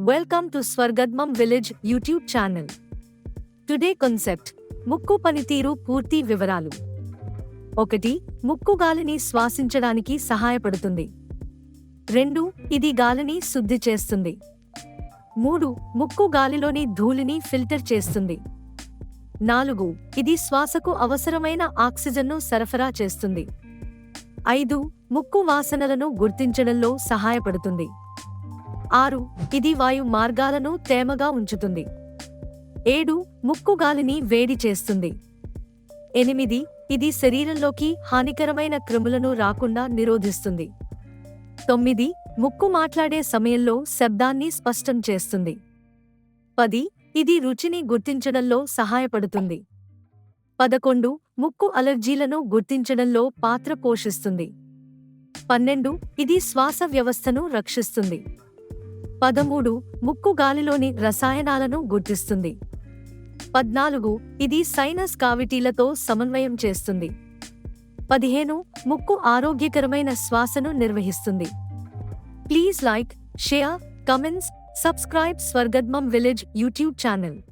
Welcome to స్వర్గద్మం village YouTube channel today concept ముక్కు పనితీరు పూర్తి వివరాలు. ఒకటి ముక్కు గాలిని శ్వాసించడానికి సహాయపడుతుంది. రెండు ఇది గాలిని శుద్ధి చేస్తుంది. మూడు ముక్కు గాలిలోని ధూళిని ఫిల్టర్ చేస్తుంది. నాలుగు ఇది శ్వాసకు అవసరమైన ఆక్సిజన్ను సరఫరా చేస్తుంది. ఐదు ముక్కు వాసనలను గుర్తించడంలో సహాయపడుతుంది. ఆరు ఇది వాయు మార్గాలను తేమగా ఉంచుతుంది. ఏడు ముక్కు గాలిని వేడి చేస్తుంది. ఎనిమిది ఇది శరీరంలోకి హానికరమైన క్రిములను రాకుండా నిరోధిస్తుంది. తొమ్మిది ముక్కు మాట్లాడే సమయంలో శబ్దాన్ని స్పష్టం చేస్తుంది. పది ఇది రుచిని గుర్తించడంలో సహాయపడుతుంది. పదకొండు ముక్కు అలర్జీలను గుర్తించడంలో పాత్ర పోషిస్తుంది. పన్నెండు ఇది శ్వాస వ్యవస్థను రక్షిస్తుంది. పదమూడు ముక్కు గాలిలోని రసాయనాలను గుర్తిస్తుంది. పద్నాలుగు ఇది సైనస్ కావిటీలతో సమన్వయం చేస్తుంది. పదిహేను ముక్కు ఆరోగ్యకరమైన శ్వాసను నిర్వహిస్తుంది. Please like share comments subscribe స్వర్గద్మం village YouTube channel.